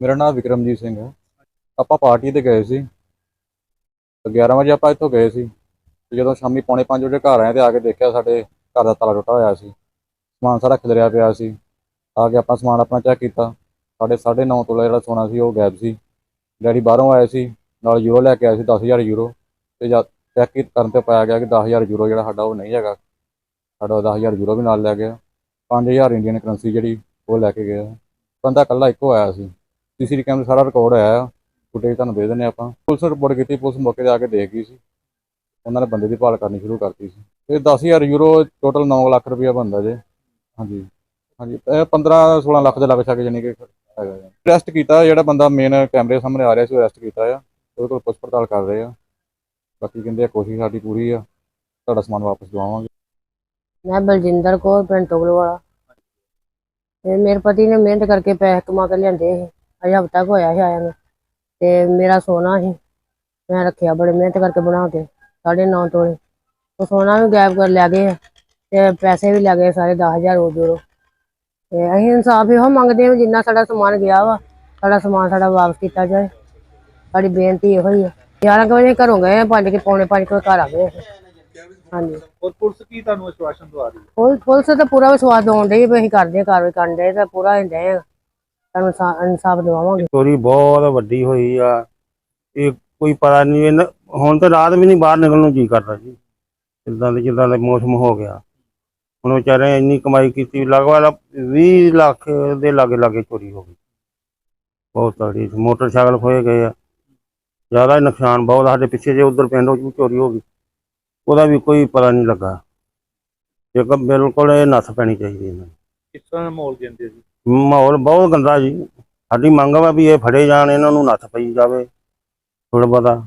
ਮੇਰਾ ਨਾਮ ਵਿਕਰਮਜੀਤ ਸਿੰਘ ਹੈ। ਆਪਾਂ ਪਾਰਟੀ ਤੇ ਗਏ ਸੀ। ਤੇ 11 ਵਜੇ ਆਪਾਂ ਇੱਥੋਂ ਗਏ ਸੀ। ਤੇ ਜਦੋਂ ਸ਼ਾਮੀ ਪੌਣੇ 5 ਵਜੇ ਘਰ ਆਏ ਤੇ ਆ ਕੇ ਦੇਖਿਆ ਸਾਡੇ ਘਰ ਦਾ ਤਾਲਾ ਟੁੱਟਾ ਹੋਇਆ ਸੀ। ਸਮਾਨ ਸਾਰਾ ਖਿਲਰਿਆ ਪਿਆ ਸੀ। ਆ ਕੇ ਆਪਾਂ ਸਮਾਨ ਆਪਣਾ ਚੈੱਕ ਕੀਤਾ। ਸਾਡੇ 9.5 ਤੋਲਾ ਜਿਹੜਾ ਸੋਨਾ ਸੀ ਉਹ ਗਾਇਬ ਸੀ। ਡੈਡੀ ਬਾਹਰੋਂ ਆਏ ਸੀ। ਨਾਲ ਯੂਰੋ ਲੈ ਕੇ ਆਏ ਸੀ 10000 ਯੂਰੋ। ਤੇ ਜਦ ਚੈੱਕ ਕਰਨ ਤੇ ਪਾਇਆ ਗਿਆ ਕਿ 10000 ਯੂਰੋ ਜਿਹੜਾ ਸਾਡਾ ਉਹ ਨਹੀਂ ਹੈਗਾ। ਸਾਡਾ 10000 ਯੂਰੋ ਵੀ ਨਾਲ ਲੈ ਗਿਆ। 5000 ਇੰਡੀਅਨ ਕਰੰਸੀ ਜਿਹੜੀ ਉਹ ਲੈ ਕੇ ਗਿਆ ਬੰਦਾ ਇਕੱਲਾ ਇੱਕੋ ਆਇਆ ਸੀ। ਸੀਸੀਟੀਵੀ ਕੈਮਰੇ ਸਾਰਾ ਰਿਕਾਰਡ ਆਇਆ ਫੁਟੇਜ ਤੁਹਾਨੂੰ ਦੇ ਦਿੰਦੇ ਆਪਾਂ। ਪੁਲਿਸ ਨੂੰ ਰਿਪੋਰਟ ਕੀਤੀ, ਪੁਲਿਸ ਮੌਕੇ ਤੇ ਆ ਕੇ ਦੇਖ ਗਈ ਸੀ। ਉਹਨਾਂ ਨੇ ਬੰਦੇ ਦੀ ਭਾਲ ਕਰਨੀ ਸ਼ੁਰੂ ਕਰਤੀ ਸੀ। ਤੇ 10000 ਯੂਰੋ ਟੋਟਲ 9 ਲੱਖ ਰੁਪਇਆ ਬਣਦਾ ਜੇ। ਹਾਂਜੀ ਹਾਂਜੀ। 15 16 ਲੱਖ ਦੇ ਲੱਗ ਛਾਗੇ ਜਾਨੀ ਕਿ ਹੈਗਾ ਅਰੈਸਟ ਕੀਤਾ ਜਿਹੜਾ ਬੰਦਾ ਮੇਨ ਕੈਮਰੇ ਸਾਹਮਣੇ ਆ ਰਿਹਾ ਸੀ ਅਰੈਸਟ ਕੀਤਾ ਆ। ਉਹਦੇ ਕੋਲ ਪੁੱਛ ਪੜਤਾਲ ਕਰ ਰਹੇ ਆ। ਬਾਕੀ ਕਹਿੰਦੇ ਆ ਕੋਸ਼ਿਸ਼ ਸਾਡੀ ਪੂਰੀ ਆ। ਤੁਹਾਡਾ ਸਮਾਨ ਵਾਪਸ ਦਵਾਵਾਂਗੇ। ਮੈਂ ਬਲਜਿੰਦਰ ਕੌਰ, ਪਿੰਡ ਤੋਗਲਵਾਲਾ ਤੇ ਮੇਰੇ ਪਤੀ ਨੇ ਮਿਹਨਤ ਕਰਕੇ ਪੈਸੇ ਕਮਾ ਕੇ ਲਿਆਂਦੇ ਸੀ ਅਜੇ ਹਫ਼ਤਾ ਕੁ ਹੋਇਆ ਸੀ ਆਇਆ ਨੂੰ ਤੇ ਮੇਰਾ ਸੋਨਾ ਸੀ ਮੈਂ ਰੱਖਿਆ ਬੜੇ ਮਿਹਨਤ ਕਰਕੇ ਬਣਾ ਕੇ ਸਾਢੇ ਨੌ ਤੋਲੇ। ਉਹ ਸੋਨਾ ਵੀ ਗਾਇਬ ਕਰ ਲਿਆ ਗਏ ਆ ਤੇ ਪੈਸੇ ਵੀ ਲੱਗੇ ਸਾਰੇ 10000 ਹੋ ਜੂਰੋ ਤੇ ਅਸੀਂ ਇਨਸਾਫ ਇਹੋ ਮੰਗਦੇ ਹਾਂ ਵੀ ਜਿੰਨਾ ਸਾਡਾ ਸਮਾਨ ਗਿਆ ਵਾ ਸਾਡਾ ਸਮਾਨ ਸਾਡਾ ਵਾਪਸ ਕੀਤਾ ਜਾਏ। ਸਾਡੀ ਬੇਨਤੀ ਇਹੋ ਹੀ ਆ। 11 ਕੁ ਵਜੇ ਘਰੋਂ ਗਏ ਆ ਪੰਜ ਕੇ ਪੌਣੇ ਪੰਜ ਕੁ ਘਰ ਆ ਗਏ। ਹਾਂਜੀ। ਔਰ ਪੁਲਿਸ ਕੀ ਤੁਹਾਨੂੰ ਆਸ਼ਵਾਸਨ ਦਵਾ ਰਹੀ ਹੈ? ਪੁਲ- ਪੁਲਿਸ ਤਾਂ ਪੂਰਾ ਵਿਸ਼ਵਾਸ ਡਈ ਵੀ ਅਸੀਂ ਕਰਦੇ ਹਾਂ ਕਾਰਵਾਈ ਕਰਨ ਦੇ ਤਾਂ ਪੂਰਾ ਹੁੰਦੇ ਆ। ਤੁਹਾਨੂੰ ਇਨਸਾ- ਇਨਸਾਫ ਦਿਵਾਵਾਂਗੇ। ਚੋਰੀ ਬਹੁਤ ਵੱਡੀ ਹੋਈ ਆ। ਇਹ ਕੋਈ ਪਤਾ ਨਹੀਂ ਇਹਨਾਂ- ਹੁਣ ਤਾਂ ਰਾਤ ਵੀ ਨਹੀਂ ਬਾਹਰ ਨਿਕਲਣ ਨੂੰ ਜੀ ਕਰਦਾ ਜੀ। ਜਿੱਦਾਂ ਦੇ ਜਿੱਦਾਂ ਦਾ ਮੌਸਮ ਹੋ ਗਿਆ। ਹੁਣ ਵਿਚਾਰੇ ਇੰਨੀ ਕਮਾਈ ਕੀਤੀ ਲਗਭਗ 20 ਲੱਖ ਦੇ ਲਾਗੇ ਲਾਗੇ ਚੋਰੀ ਹੋ ਗਈ। ਬਹੁਤ ਤਗੜੀ ਮੋਟਰਸਾਈਕਲ ਖੋਏ ਗਏ ਆ। ਜ਼ਿਆਦਾ ਹੀ ਨੁਕਸਾਨ ਬਹੁਤ ਆ। ਸਾਡੇ ਪਿੱਛੇ ਜੇ ਉਧਰ ਪਿੰਡ ਵੀ ਚੋਰੀ ਹੋ ਗਈ। ਉਹਦਾ ਵੀ ਕੋਈ ਪਤਾ ਨਹੀਂ ਲੱਗਾ। ਇੱਕ ਬਿਲਕੁਲ ਇਹ ਨੱਥ ਪੈਣੀ ਚਾਹੀਦੀ ਇਹਨਾਂ ਨੂੰ। ਕਿਸ ਤਰ੍ਹਾਂ ਦਾ ਮਾਹੌਲ ਜਾਂਦੇ ਜੀ ਮਾਹੌਲ ਬਹੁਤ ਗੰਦਾ ਜੀ। ਸਾਡੀ ਮੰਗ ਵਾ ਵੀ ਇਹ ਫੜੇ ਜਾਣ, ਇਹਨਾਂ ਨੂੰ ਨੱਥ ਪਈ ਜਾਵੇ। ਥੋੜਾ ਬਹੁਤਾ।